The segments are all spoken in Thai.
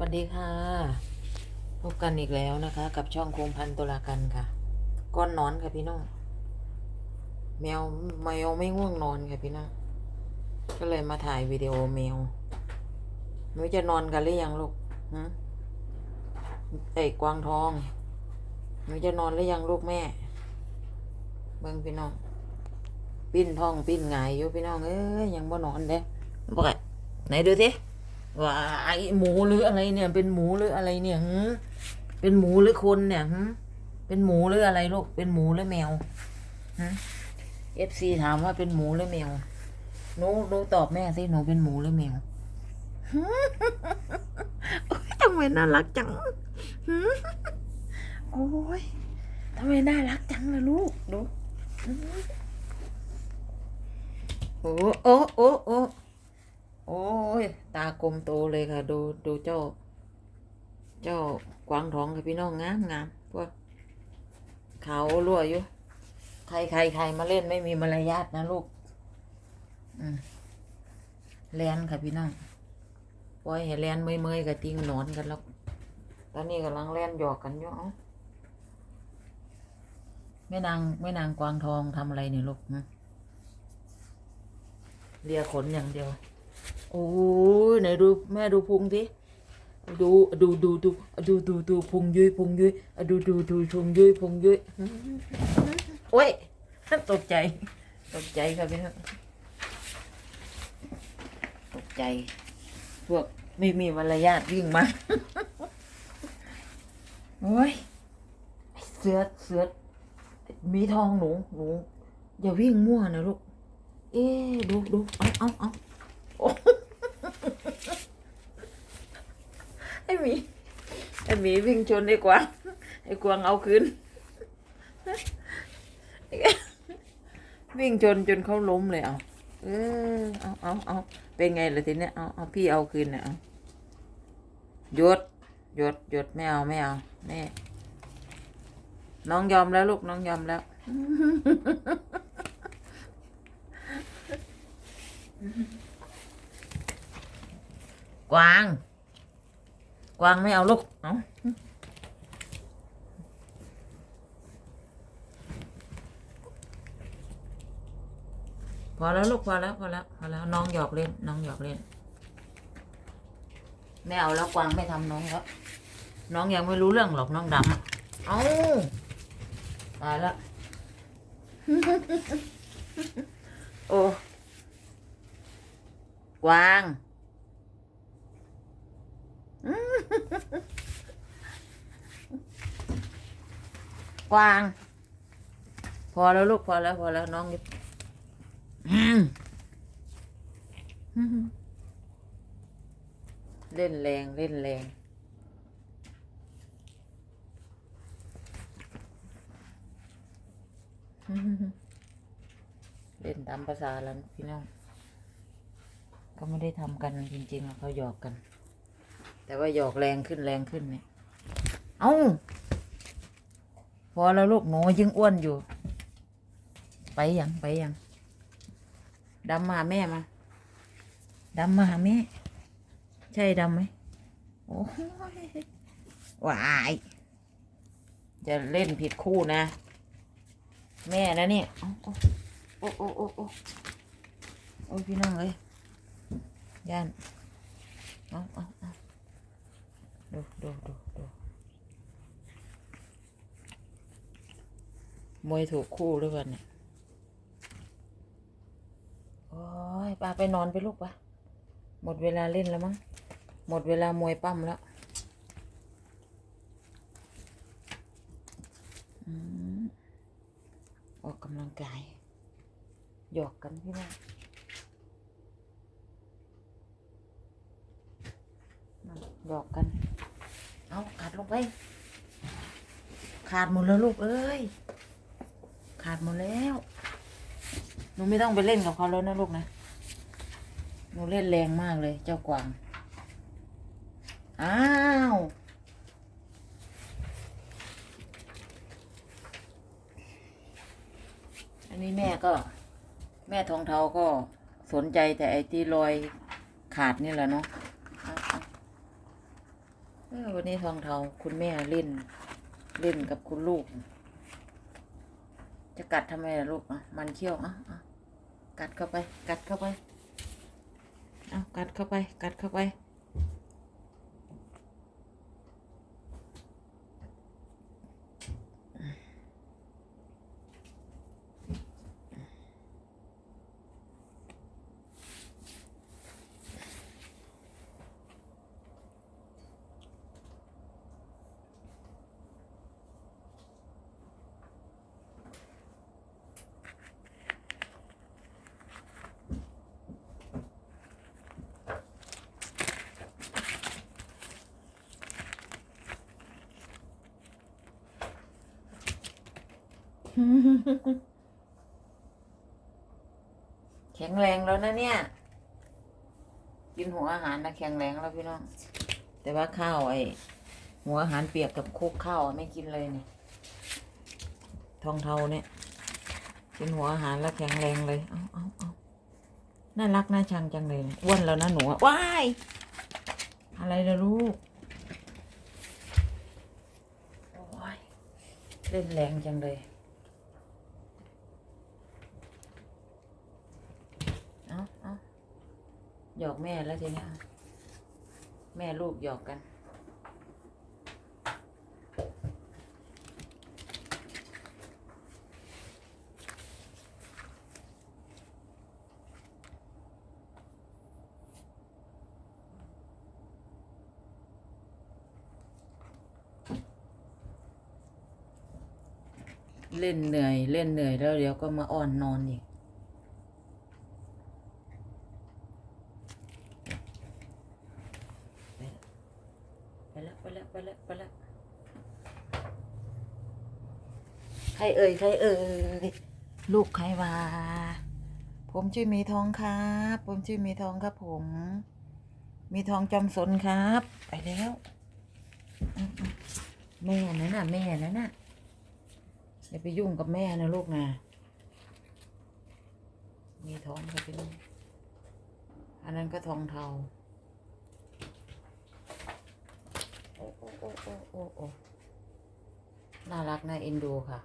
วัสดีค่ะ พบกันอีกแล้วนะคะ กับช่องโคงพันตุลากันค่ะ ก้อนนอนค่ะพี่น้อง แมวแมวไม่ง่วงนอนค่ะพี่น้อง ก็เลยมาถ่ายวิดีโอแมวหนูจะนอนกันหรือยังลูกฮะไอ้กวางทองหนูจะนอนหรือยังลูกแม่ เบิ่งพี่น้อง ปิ้นท้องปิ้นหงายอยู่พี่น้องเอ้ยยังบ่นอนเด้บอกไงไหนดูสิ ว่าไอหมูหรืออะไรเนี่ย เป็นหมูหรืออะไรเนี่ยหืเป็นหมูหรือคนเนี่ยหืเป็นหมูหรืออะไรลูกเป็นหมูหรือแมวเอฟซีถามว่าเป็นหมูหรือแมวหนูหนูตอบแม่สิหนูเป็นหมูหรือแมวหืมโอ๊ยทำไมน่ารักจังหืมโอ้ยทำไมน่ารักจังล่ะลูกดูโอ้โอ้โอ้โอ้ โอ้ย ตากลมโตเลยค่ะ ดูดูเจ้า เจ้ากวางทองค่ะพี่น้องงามงามพวกเขารั่วอยู่ ใครใครใครมาเล่นไม่มีมารยาทนะลูก อืมแลนค่ะพี่น้องปล่อยให้แลนเมื่อยๆกับติงนอนกันแล้ว ตอนนี้กำลังแลนหยอกกันอยู่อ้าแม่นางแม่นางกวางทองทำอะไรเนี่ยลูกเลียขนอย่างเดียว อ้ยไหนดูแม่ดูพุงสิดูดูดูดูดูดูดูพุงยุยพุงยุยดูดูดูพุงยุยพุงยุยโอ้ยตกใจ ตกใจครับพี่น้องตกใจ พวกไม่มีมารยาทวิ่งมาโอ้ยเสือเสือมีทองหนูหนูอย่าวิ่งมั่วนะลูก เอ๊ดูดูเอาเอาเอา โอ้ ไอหมีไอหมีวิ่งชนไอ้กวางไอ้กวางเอาคืนวิ่งชนจนเขาล้มเลยเอาเออเอาเอาเอาเป็นไงล่ะทีเนี้ยเอาเอาพี่เอาคืนนะเอาหยดหยดหยดไม่เอาไม่เอาแม่น้องยอมแล้วลูกน้องยอมแล้วกวาง กวางไม่เอาลูกเอาพอแล้วลูกพอแล้วพอแล้วพอแล้วน้องหยอกเล่น น้องหยอกเล่น ไม่เอาแล้วกวางไม่ทำน้องแล้วน้องยังไม่รู้เรื่องหรอกน้องดำเอาตายแล้วโอ้กวาง กวาง พอแล้วลูกพอแล้วพอแล้วน้องเล่นแรงเล่นแรงเล่นตามภาษาแล้วพี่น้อง ก็ไม่ได้ทำกันจริงๆหรอกเขาหยอกกัน แต่ว่าหยอกแรงขึ้นแรงขึ้นเนี่ย เอ้า พอแล้วลูกหนูยังอ้วนอยู่ ไปยังไปยังดำมาแม่มาดำมาแม่ ใช่ดำไหมโอ้ยวาย จะเล่นผิดคู่นะ แม่นะเนี่ยโอ้โอ้โอ้โอ้โอ้พี่น้องเอ้ยย่านเอาเอาเอาดูดูดูดู มวยถูกคู่หรือเปล่าเนี่ยโอ้ยปาไปนอนไปลูกปะหมดเวลาเล่นแล้วมั้ง หมดเวลามวยปั้มแล้วอืมออกกำลังกาย หยอกกันพี่น้องนั่นหยอกกัน เอาขาดลงไป ขาดหมดแล้วลูกเอ้ย ขาดหมดแล้ว หนูไม่ต้องไปเล่นกับเขาแล้วนะลูกนะ หนูเล่นแรงมากเลย เจ้ากวาง อ้าว อันนี้แม่ก็ แม่ทองเทาก็สนใจแต่ไอ้ที่รอยขาดนี่แหละเนาะวันนี้ทองเทาคุณแม่เล่น เล่นกับคุณลูก จะกัดทำไมล่ะลูกอะมันเขี้ยวอะอะกัดเข้าไป กัดเข้าไป เอากัดเข้าไป กัดเข้าไป แข็งแรงแล้วนะเนี่ย กินหัวอาหารนะแข็งแรงแล้วพี่น้อง แต่ว่าข้าวไอ้หัวอาหารเปียกกับโคกข้าวไม่กินเลยเนี่ยทองเทาเนี่ย กินหัวอาหารแล้วแข็งแรงเลย เอาเอาเอาน่ารักน่าชังจังเลยอ้วนแล้วนะหนูว้ายอะไรละลูกโอ้ยเล่นแรงจังเลย เอาเอา หยอกแม่แล้วทีนี้แม่ลูกหยอกกัน เล่นเหนื่อย เล่นเหนื่อยแล้วเดี๋ยวก็มาอ่อนนอนอีก ไปแล้วไปแล้วไปแล้วไปแล้วใครเอ่ยใครเอ่ยลูกใครวะผมชื่อมีทองครับ ผมชื่อมีทองครับผม มีทองจำสนครับ ไปแล้ว แม่นั่นน่ะ แม่นั่นน่ะอย่าไปยุ่งกับแม่นะลูกนะมีทองครับพี่น้องอันนั้นก็ทองเทา โอ้โอ้โอ้โอ้โอ้น่ารักน่าเอ็นดูค่ะ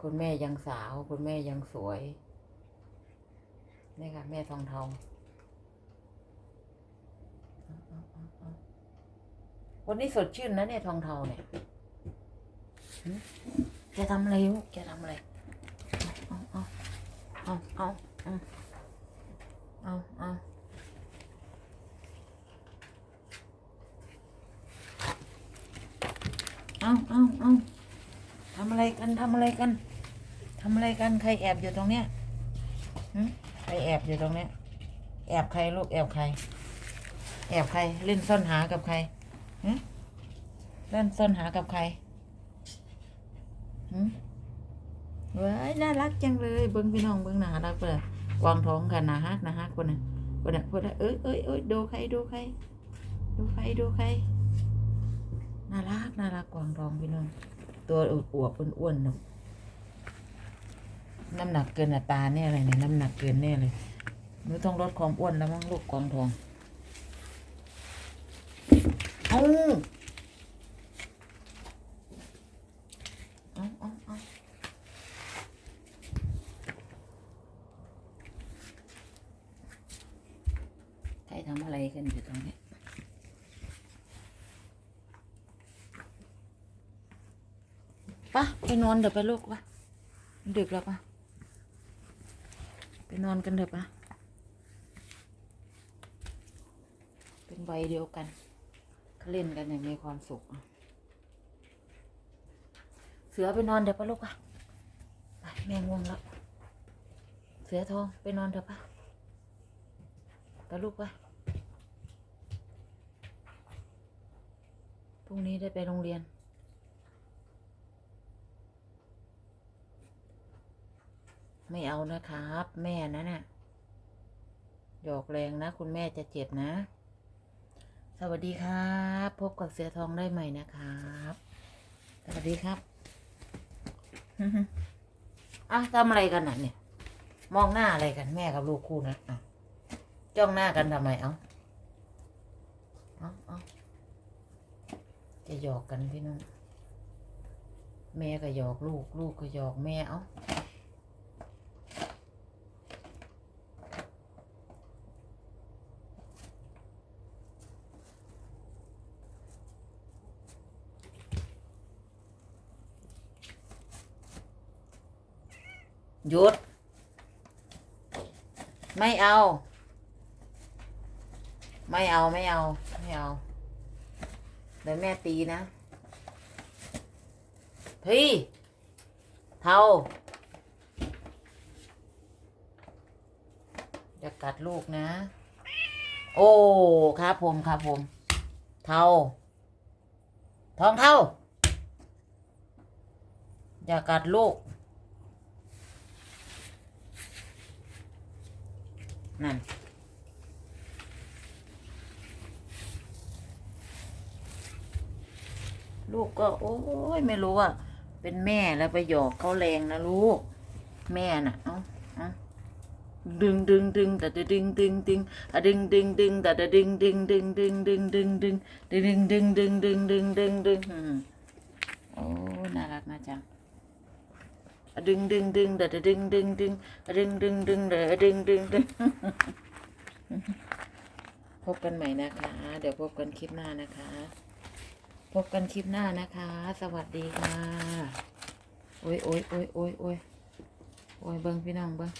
คุณแม่ยังสาว คุณแม่ยังสวย นี่ค่ะ แม่ทองเทาเอาเอาเอาเอาวันนี้สดชื่นนะเนี่ยทองเทาเนี่ยหึแกทำอะไรลูกแกทำอะไร เอาเอาเอาเอาเอาเอา เอาเอาเอาทำอะไรกันทำอะไรกันทำอะไรกันใครแอบอยู่ตรงเนี้ยใครแอบอยู่ตรงเนี้ย แอบใครลูกแอบใคร แอบใครเล่นซ่อนหากับใครเล่นซ่อนหากับใครเว้ยน่ารักจังเลยเบิ้งพี่น้องเบิ้งหนารักเปล่าวางท้องกันนะฮักนะฮักคนน่ะคนน่ะคนน่ะเอ้ยเอ้ยเอ้ยดูใครดูใครดูใครดูใคร น่ารักน่ารักกวางรองพี่น้อง ตัวอวบอ้วนๆนะน้ำหนักเกินอัตราแน่เลยเนี่ยน้ำหนักเกินแน่เลยหนูต้องลดความอ้วนแล้วมั้งลูกกวางทอง เอาเอาเอาเอาใครทำอะไรกันอยู่ตรงนี้ ปะไป นอนเดี๋ยวไปลูกปะดึกแล้วปะไปนอนกันเถอะปะเป็นใบเดียวกันเขาเล่นกันอย่างมีความสุข เสือไปนอนเดี๋ยวปะลูกปะไปแม่ง่วงแล้ว เสือทองไปนอนเถอะปะไปลูกปะพรุ่งนี้ได้ไปโรงเรียน ไม่เอานะครับ แม่นะน่ะหยอกแรงนะ คุณแม่จะเจ็บนะ สวัสดีครับ พบกับเสือทองได้ใหม่นะครับ สวัสดีครับอะทำอะไรกันน่ะเนี่ย มองหน้าอะไรกันแม่กับลูกคู่นะอะจ้องหน้ากันทำไมเอ้าเอาเอาจะหยอกกันพี่น้องแม่ก็หยอกลูก ลูกก็หยอกแม่เอ้า หยุด ไม่เอา ไม่เอาไม่เอา ไม่เอา เดี๋ยวแม่ตีนะพี่เทาอย่ากัดลูกนะ โอ้ครับผมครับผม เทาทองเทาอย่ากัดลูก นั่นลูกก็โอ้ยไม่รู้อะเป็นแม่แล้วไปหยอกเขาแรงนะลูก แม่น่ะ เอ้าเอ้าดึงดึงดึงแต่จะดึงดึงดึงอะดึงดึงดึงแต่จะดึงดึงดึงดึงดึงดึงดึงดึงดึงดึงดึงดึงดึงดึงดึงอืมโอ้น่ารักนะจังอะ ดึงดึงดึงเดดึงดึงดึงดึงดึงดึงเดดึงดึงดึงพบกันใหม่นะคะ เดี๋ยวพบกันคลิปหน้านะคะ พบกันคลิปหน้านะคะ สวัสดีค่ะ โอ้ยโอ้ยโอ้ยโอ้ยโอ้ยโอ้ยเบิ้งพี่น้องเบิ้ง